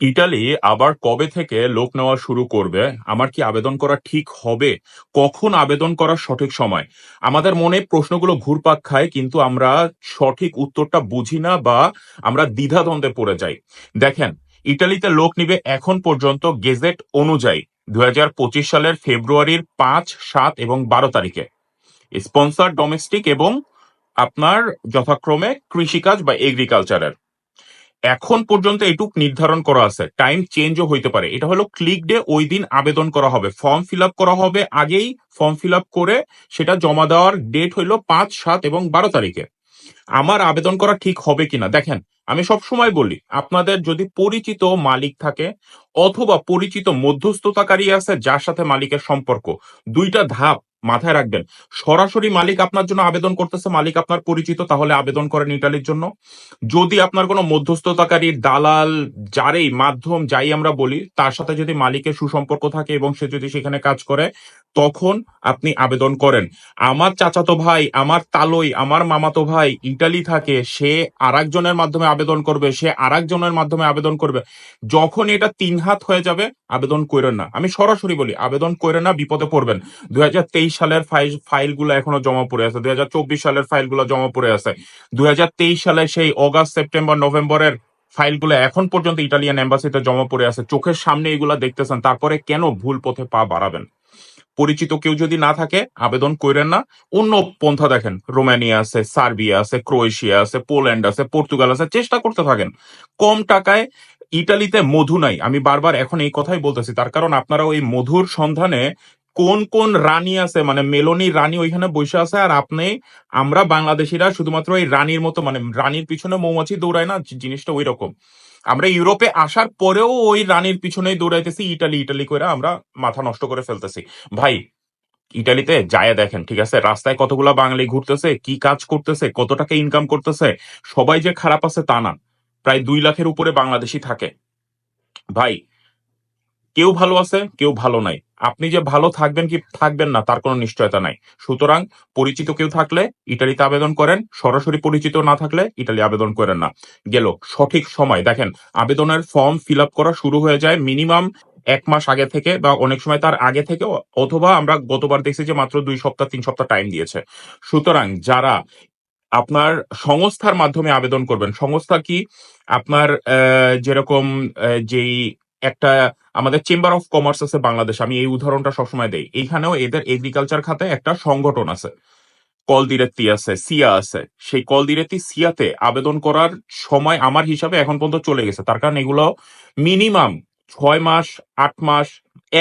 Italy আবার কবে থেকে লোক নেওয়া শুরু করবে? আমার কি আবেদন করা ঠিক হবে? কখন আবেদন করার সঠিক সময়? আমাদের মনে প্রশ্নগুলো ঘুরপাক খায়, কিন্তু আমরা সঠিক উত্তরটা বুঝি না বা আমরা দ্বিধাদ্বন্দ্বে পড়ে যাই। দেখেন, ইটালিতে লোক নিবে এখন পর্যন্ত গেজেট অনুযায়ী দু হাজার পঁচিশ সালের ফেব্রুয়ারির পাঁচ, সাত এবং বারো তারিখে। স্পন্সর ডোমেস্টিক এবং আপনার যথাক্রমে কৃষিকাজ বা এগ্রিকালচারের এখন পর্যন্ত এটুক নির্ধারণ করা আছে। টাইম চেঞ্জও হইতে পারে। এটা হলো ক্লিক ডে ওই দিন আবেদন করা হবে। ফর্ম ফিল করা হবে আগেই। ফর্ম ফিল করে সেটা জমা দেওয়ার ডেট হইল পাঁচ, সাত এবং বারো তারিখে। আমার আবেদন করা ঠিক হবে কিনা? দেখেন, আমি সব সময় বলি, আপনাদের যদি পরিচিত মালিক থাকে অথবা পরিচিত মধ্যস্থতাকারী আছে, যার সাথে মালিকের সম্পর্ক, দুইটা ধাপ মাথায় রাখবেন। সরাসরি মালিক আপনার জন্য আবেদন করতেছে, মালিক আপনার পরিচিত, তাহলে আবেদন করেন ইটালির জন্য। যদি আপনার কোনো মধ্যস্থতাকারী দালাল যারেই, মাধ্যম যাই আমরা বলি, তার সাথে যদি মালিকের সুসম্পর্ক থাকে এবং সে যদি সেখানে কাজ করে, তখন আপনি আবেদন করেন। আমার চাচাতো ভাই, আমার তালই, আমার মামাতো ভাই ইটালি থাকে, সে আরেকজনের মাধ্যমে আবেদন করবে, সে আরেকজনের মাধ্যমে আবেদন করবে। যখন এটা তিন হাত হয়ে যাবে আবেদন করেন না। আমি সরাসরি বলি, আবেদন করেন না, বিপদে পড়বেন। দুই হাজার তেইশ সালের ফাইল, ফাইলগুলো এখনও জমা পড়ে আছে। দুই হাজার চব্বিশ সালের ফাইলগুলো জমা পড়ে আছে। দুই হাজার তেইশ সালে সেই অগাস্ট, সেপ্টেম্বর, নভেম্বরের ফাইলগুলো এখন পর্যন্ত ইটালিয়ান এম্বাসিতে জমা পড়ে আছে। চোখের সামনে এগুলা দেখতেছেন, তারপরে কেন ভুল পথে পা বাড়াবেন? পরিচিত কেউ যদি না থাকে, আবেদন করেন না। অন্য পন্থা দেখেন, রোমানিয়া আছে, সার্বিয়া আছে, ক্রোয়েশিয়া আছে, পোল্যান্ড আছে, পর্তুগাল আছে, চেষ্টা করতে থাকেন। কম টাকায় ইটালিতে মধু নাই। আমি বারবার এখন এই কথাই বলতেছি। তার কারণ আপনারা ওই মধুর সন্ধানে কোন কোন রানী আছে মানে মেলনি রানী ওইখানে বসে আছে, আর আপনি, আমরা বাংলাদেশিরা শুধুমাত্র এই রানীর মতো মানে রানীর পিছনে মৌমাছি দৌড়ায় না জিনিসটা ওই রকম আমরা ইউরোপে আসার পরেও ওই রানীর পিছনেই দৌড়াইতেছি, ইটালি ইটালি করে আমরা মাথা নষ্ট করে ফেলতেছি। ভাই, ইটালিতে যায় দেখেন, ঠিক আছে? রাস্তায় কতগুলা বাঙালি ঘুরতেছে, কি কাজ করতেছে কত টাকা ইনকাম করতেছে, সবাই যে খারাপ আছে তা না। প্রায় দুই লাখের উপরে বাংলাদেশি থাকে। ভাই, কেউ ভালো আছে, কেউ ভালো নাই। আপনি যে ভালো থাকবেন কি থাকবেন না, তার কোনো নিশ্চয়তা নাই। সুতরাং পরিচিত কেউ থাকলে ইটালিতে আবেদন করেন, সরাসরি পরিচিত না থাকলে ইটালি আবেদন করেন না। গেল, সঠিক সময়। দেখেন, আবেদনের ফর্ম ফিল করা শুরু হয়ে যায় মিনিমাম এক মাস আগে থেকে বা অনেক সময় তার আগে থেকে অথবা আমরা গতবার দেখছি যে মাত্র দুই সপ্তাহ, তিন সপ্তাহ টাইম দিয়েছে। সুতরাং যারা আপনার সংস্থার মাধ্যমে আবেদন করবেন। সংস্থা কি? আপনার যেরকম যেই একটা আমাদের চেম্বার অফ কমার্স আছে বাংলাদেশ, আমি এই উদাহরণটা সবসময় দেই। এইখানেও এদের এগ্রিকালচার খাতে একটা সংগঠন আছে। কল কলদিরেত্তি আছে, সিয়া আছে। সেই কল কলদিরেত্তি সিয়াতে আবেদন করার সময় আমার হিসাবে এখন পর্যন্ত চলে গেছে। তার কারণ এগুলো মিনিমাম ছয় মাস, আট মাস,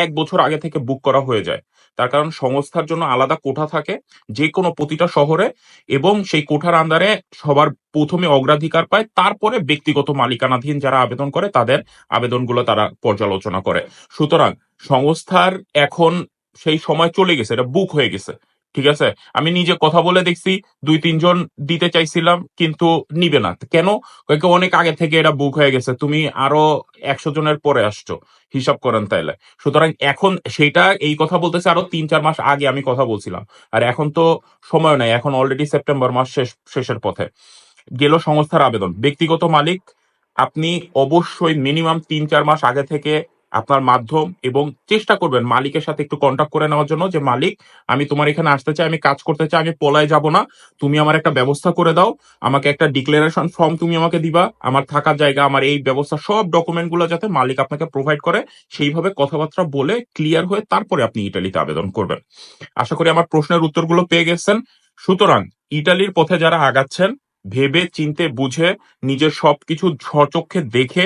এক বছর আগে থেকে বুক করা হয়ে যায়। তার কারণ সংস্থার জন্য আলাদা কোঠা থাকে যে কোনো প্রতিটা শহরে, এবং সেই কোঠার আন্দারে সবার প্রথমে অগ্রাধিকার পায়, তারপরে ব্যক্তিগত মালিকানাধীন যারা আবেদন করে, তাদের আবেদনগুলো তারা পর্যালোচনা করে। সুতরাং সংস্থার এখন সেই সময় চলে গেছে, এটা বুক হয়ে গেছে। ঠিক আছে? আমি নিজে কথা বলে দেখছি, দুই, তিনজন দিতে চাইছিলাম, কিন্তু নিবে না। কেন? অনেক আগে থেকে এটা বুক হয়ে গেছে, তুমি আরও একশো জনের পরে আসছো। হিসাব করেন তাইলে। সুতরাং এখন সেটা এই কথা বলতেছে আরও তিন, চার মাস আগে আমি কথা বলছিলাম। আর এখন তো সময় নাই, এখন অলরেডি সেপ্টেম্বর মাস শেষ, শেষের পথে। গেল সংস্থার আবেদন। ব্যক্তিগত মালিক, আপনি অবশ্যই মিনিমাম তিন, চার মাস আগে থেকে আপনার মাধ্যম এবং চেষ্টা করবেন মালিকের সাথে একটু কন্ট্যাক্ট করে নেওয়ার জন্য যে, মালিক, আমি তোমার এখানে আসতে চাই, আমি কাজ করতে চাই, আমি পলায় যাব না। তুমি আমার একটা ব্যবস্থা করে দাও। আমাকে একটা ডিক্লারেশন ফর্ম তুমি আমাকে দিবা। আমার থাকার জায়গা, আমার এই ব্যবস্থা, সব ডকুমেন্টগুলো যাতে মালিক আপনাকে প্রোভাইড করে। সেইভাবে কথাবার্তা বলে ক্লিয়ার হয়ে তারপরে আপনি ইটালিতে আবেদন করবেন। আশা করি আমার প্রশ্নের উত্তরগুলো পেয়ে গেছেন। সুতরাং, ইটালির পথে যারা আগাচ্ছেন, ভেবে, চিনতে, বুঝে, নিজের সবকিছু স্বচক্ষে দেখে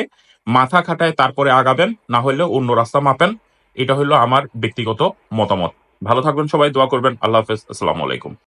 মাথা খাটায় তারপরে আগাবেন, না হলে অন্য রাস্তা মাপেন। এটা হলো আমার ব্যক্তিগত মতামত। ভালো থাকবেন সবাই, দোয়া করবেন। আল্লাহ হাফেজ। আসসালামু আলাইকুম।